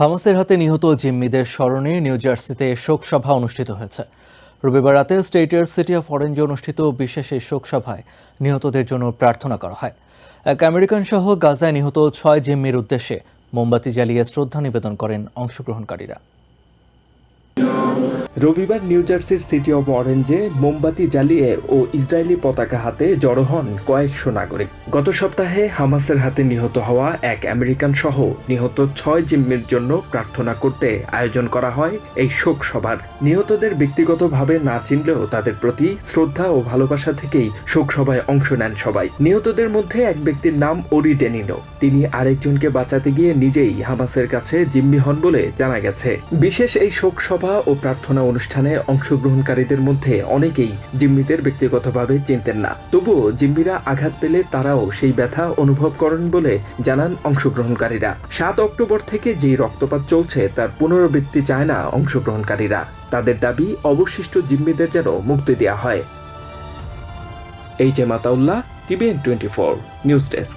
হামাসের হাতে নিহত জিম্মিদের স্মরণে নিউ জার্সিতে শোকসভা অনুষ্ঠিত হয়েছে। রবিবার রাতে স্টেটের সিটি অফ অরেঞ্জে অনুষ্ঠিত বিশেষ এই শোকসভায় নিহতদের জন্য প্রার্থনা করা হয়। এক আমেরিকান সহ গাজায় নিহত ছয় জিম্মির উদ্দেশ্যে মোমবাতি জ্বালিয়ে শ্রদ্ধা নিবেদন করেন অংশগ্রহণকারীরা। রবিবার নিউ জার্সির সিটি অব অরেঞ্জে মোমবাতি জ্বালিয়ে ও ইসরায়েলি পতাকা হাতে জড়ো হন কয়েকশো নাগরিক। গত সপ্তাহে হামাসের হাতে নিহত হওয়া এক আমেরিকান সহ নিহত ছয় জিম্মির জন্য প্রার্থনা করতে আয়োজন করা হয় এই শোক সভার। নিহতদের ব্যক্তিগতভাবে না চিনলেও তাদের প্রতি শ্রদ্ধা ও ভালোবাসা থেকেই শোক সভায় অংশ নেন সবাই। নিহতদের মধ্যে এক ব্যক্তির নাম ওরি ডেনিনো। তিনি আরেকজনকে বাঁচাতে গিয়ে নিজেই হামাসের কাছে জিম্মি হন বলে জানা গেছে। বিশেষ এই শোক সভা ও প্রার্থনা অনুষ্ঠানে অংশগ্রহণকারীদের মধ্যে অনেকেই জিম্মিদের ব্যক্তিগতভাবে চিনতেন না। তবুও জিম্মিরা আঘাত পেলে তারাও সেই ব্যথা অনুভব করেন বলে জানান অংশগ্রহণকারীরা। সাত অক্টোবর থেকে যেই রক্তপাত চলছে, তার পুনরাবৃত্তি চায় না অংশগ্রহণকারীরা। তাদের দাবি, অবশিষ্ট জিম্মিদের যেন মুক্তি দেওয়া হয়। H M Ataullah, TVN twenty four, news desk.